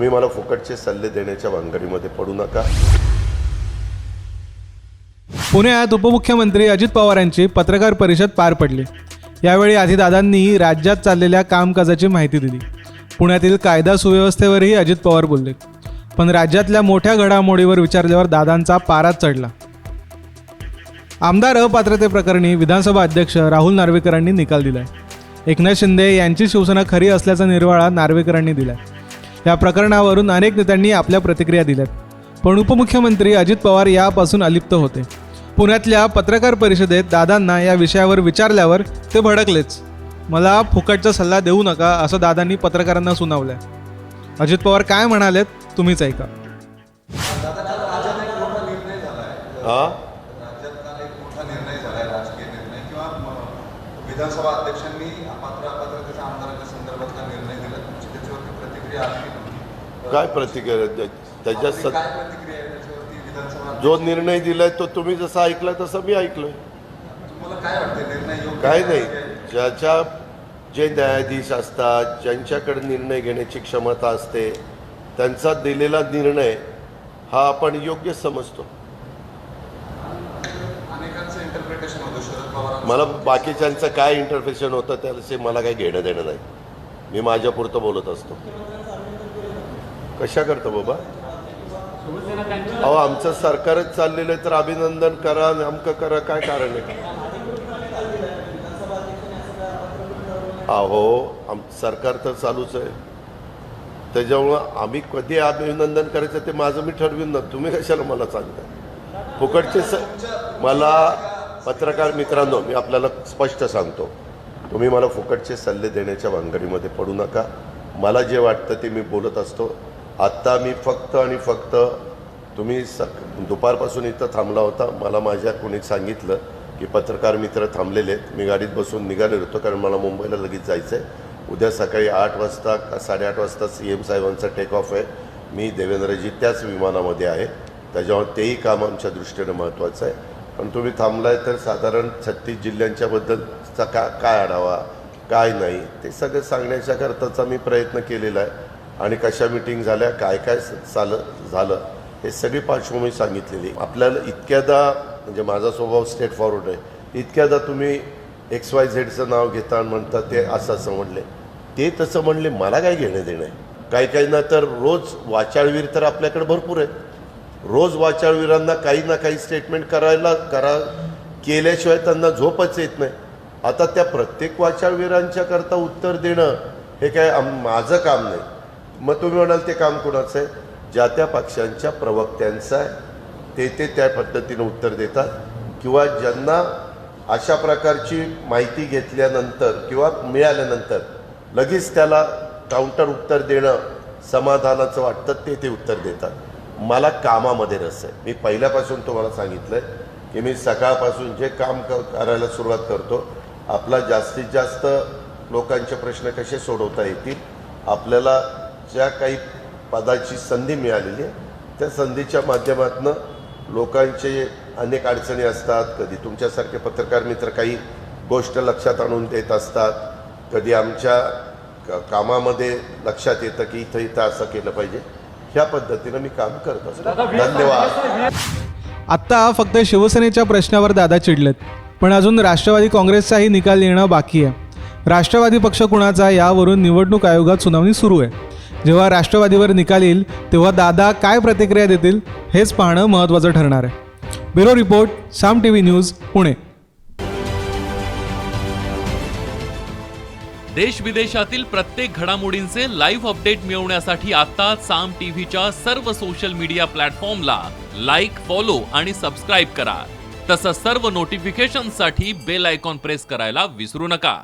तुम्ही मला फुकटचे सल्ले देण्याच्या भानगडीमध्ये पडू नका. पुण्यात उपमुख्यमंत्री अजित पवार यांची पत्रकार परिषद पार पडली. यावेळी आधीदादांनी राज्यात चाललेल्या कामकाजाची माहिती दिली. पुण्यातील कायदा सुव्यवस्थेवरही अजित पवार बोलले. पण राज्यातल्या मोठ्या घडामोडीवर विचारल्यावर दादांचा पाराच चढला. आमदार अपात्रतेप्रकरणी विधानसभा अध्यक्ष राहुल नार्वेकरांनी निकाल दिलाय. एकनाथ शिंदे यांची शिवसेना खरी असल्याचा निर्वाळा नार्वेकरांनी दिलाय. या प्रकरणावरून अनेक नेत्यांनी आपल्या प्रतिक्रिया दिल्यात. पण उपमुख्यमंत्री अजित पवार यापासून अलिप्त होते. पुण्यातल्या पत्रकार परिषदेत दादांना या विषयावर विचारल्यावर ते भडकलेच. मला फुकटचा सल्ला देऊ नका असं दादांनी पत्रकारांना सुनावलंय. अजित पवार काय म्हणालेत तुम्हीच ऐका. विधानसभा अध्यक्षांनी अपात्र काय प्रतिक्रिया त्या- त्याच्या आपली सत जो निर्णय दिलाय तो तुम्ही जसा ऐकलाय तसं मी ऐकलोय. काय? नाही. ज्याच्या जे न्यायाधीश असतात ज्यांच्याकडे निर्णय घेण्याची क्षमता असते त्यांचा दिलेला निर्णय हा आपण योग्य समजतो. इंटरप्रिटेशन मला बाकीच्यांचं काय इंटरफेशन होतं त्याचे मला काही घेणं देणं नाही. मी माझ्यापुरतं बोलत असतो. कशा करतो बाबा? अहो आमचं सरकारच चाललेलं आहे तर अभिनंदन करा अमकं करा काय कारण आहे? अहो आम सरकार तर चालूच आहे. त्याच्यामुळं आम्ही कधी अभिनंदन करायचं ते माझं मी ठरवीन ना. तुम्ही कशाला मला सांगता फुकटचे स मला पत्रकार मित्रांनो मी आपल्याला स्पष्ट सांगतो. तुम्ही मला फुकटचे सल्ले देण्याच्या भानगडीमध्ये पडू नका. मला जे वाटतं ते मी बोलत असतो. आत्ता मी फक्त आणि फक्त तुम्ही सक दुपारपासून इथं थांबला होता. मला माझ्या कोणी सांगितलं की पत्रकार मित्र थांबलेले आहेत. मी गाडीत बसून निघालेलो होतो कारण मला मुंबईला लगेच जायचं आहे उद्या सकाळी आठ वाजता का साडेआठ वाजता सी एम साहेबांचा टेक ऑफ आहे. मी देवेंद्रजी त्याच विमानामध्ये आहे. त्याच्यामुळे तेही काम आमच्या दृष्टीनं महत्त्वाचं आहे. पण तुम्ही थांबलाय तर साधारण छत्तीस जिल्ह्यांच्याबद्दलचा का काय आढावा काय नाही ते सगळं सांगण्याच्या करताचा मी प्रयत्न केलेला आहे. आणि कशा मिटिंग झाल्या काय काय चाल झालं हे सगळी पार्श्वभूमी सांगितलेली. आपल्याला इतक्यादा म्हणजे माझा स्वभाव स्टेट फॉरवर्ड आहे. इतक्यादा तुम्ही एक्स वाय झेडचं नाव घेता म्हणता ते असं असं म्हणले. ते तसं म्हणले मला काय घेणं देणं आहे? काही काहींना तर रोज वाचाळवीर तर आपल्याकडे भरपूर आहेत. रोज वाचाळवीरांना काही ना काही स्टेटमेंट करायला करा केल्याशिवाय त्यांना झोपच येत नाही. आता त्या प्रत्येक वाचाळवीरांच्या करता उत्तर देणं हे काय माझं काम नाही. मग तुम्ही म्हणाल ते काम कोणाचं आहे? ज्या त्या पक्षांच्या प्रवक्त्यांचं आहे. ते ते त्या पद्धतीनं उत्तर देतात. किंवा ज्यांना अशा प्रकारची माहिती घेतल्यानंतर किंवा मिळाल्यानंतर लगेच त्याला काउंटर उत्तर देणं समाधानाचं वाटतं ते ते उत्तर देतात. मला कामामध्ये रस आहे. मी पहिल्यापासून तुम्हाला सांगितलं आहे की मी सकाळपासून जे काम क करायला सुरुवात करतो आपला जास्तीत जास्त लोकांचे प्रश्न कसे सोडवता येतील आपल्याला ज्या काही पदाची संधी मिळालेली आहे त्या संधीच्या माध्यमातून लोकांचे अनेक अडचणी असतात. कधी तुमच्यासारखे पत्रकार मित्र काही गोष्ट लक्षात आणून देत असतात. कधी आमच्या क- कामामध्ये लक्षात येतं की इथं इथं असं केलं पाहिजे. ह्या पद्धतीनं मी काम करत असतो. धन्यवाद. आत्ता फक्त शिवसेनेच्या प्रश्नावर दादा चिडलेत. पण अजून राष्ट्रवादी काँग्रेसचाही निकाल येणं बाकी आहे. राष्ट्रवादी पक्ष कुणाचा यावरून निवडणूक आयोगात सुनावणी सुरू आहे. जेव्हा राष्ट्रवादीवर निकाल येईल तेव्हा दादा काय प्रतिक्रिया देतील हेच पाहणं महत्त्वाचं ठरणार आहे. Bureau report Saam T V news Pune. देश विदेशातील प्रत्येक घडामोडींचे लाईव्ह अपडेट मिळवण्यासाठी आता साम टीव्हीच्या सर्व सोशल मीडिया प्लॅटफॉर्मला लाईक फॉलो आणि सबस्क्राईब करा. तसंच सर्व नोटिफिकेशनसाठी बेल आयकॉन प्रेस करायला विसरू नका.